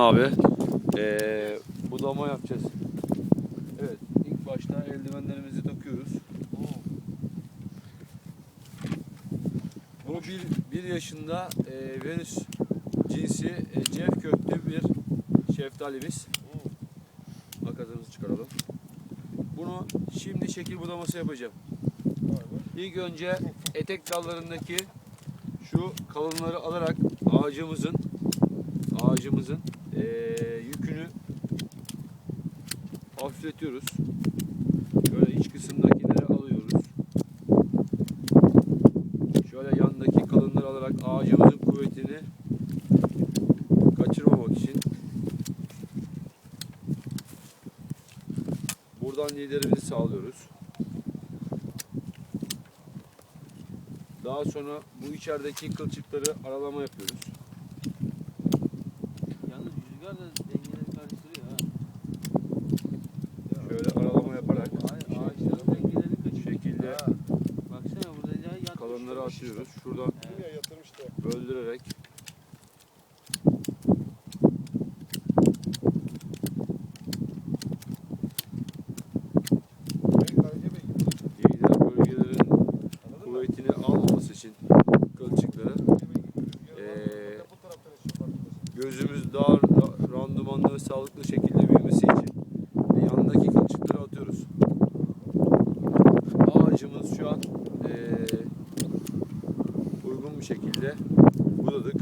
Abi eee budama yapacağız. Evet ilk başta eldivenlerimizi takıyoruz. Bu bir, bir yaşında eee Venüs cinsi e, cef köklü bir şeftalimiz. Makasımızı çıkaralım. Bunu şimdi şekil budaması yapacağım. İlk önce etek dallarındaki şu kalınları alarak ağacımızın ağacımızın eee, yükünü hafifletiyoruz. Şöyle iç kısımdakileri alıyoruz. Şöyle yandaki kalınları alarak ağacımızın kuvvetini kaçırmamak için buradan liderimizi sağlıyoruz. Daha sonra bu içerideki kılçıkları aralama yapıyoruz. Kalınları atıyoruz. Şuradan böldürerek. Lider bölgelerin kuvvetini almaması için kılçıkları gözümüz daha ra- randımanlı ve sağlıklı şekilde büyümesi için yanındaki kılçıkları atıyoruz. Ağacımız şu an eee, uygun bir şekilde budadık.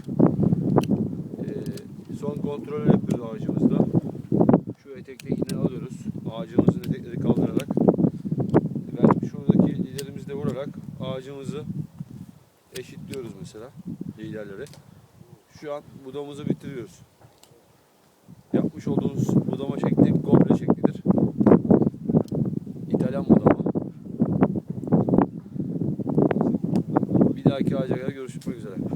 Eee, son kontrolü yapıyoruz ağacımızda. Şu etektekini alıyoruz. Ağacımızın etekleri kaldırarak ve şuradaki liderimizi de vurarak ağacımızı eşitliyoruz mesela liderleri. Şu an budamızı bitiriyoruz. Yapmış olduğumuz budama şekli goble şeklidir. İtalyan budama. Bir dahaki ağaca kadar görüşmek üzere.